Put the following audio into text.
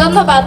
ধন্যবাদ।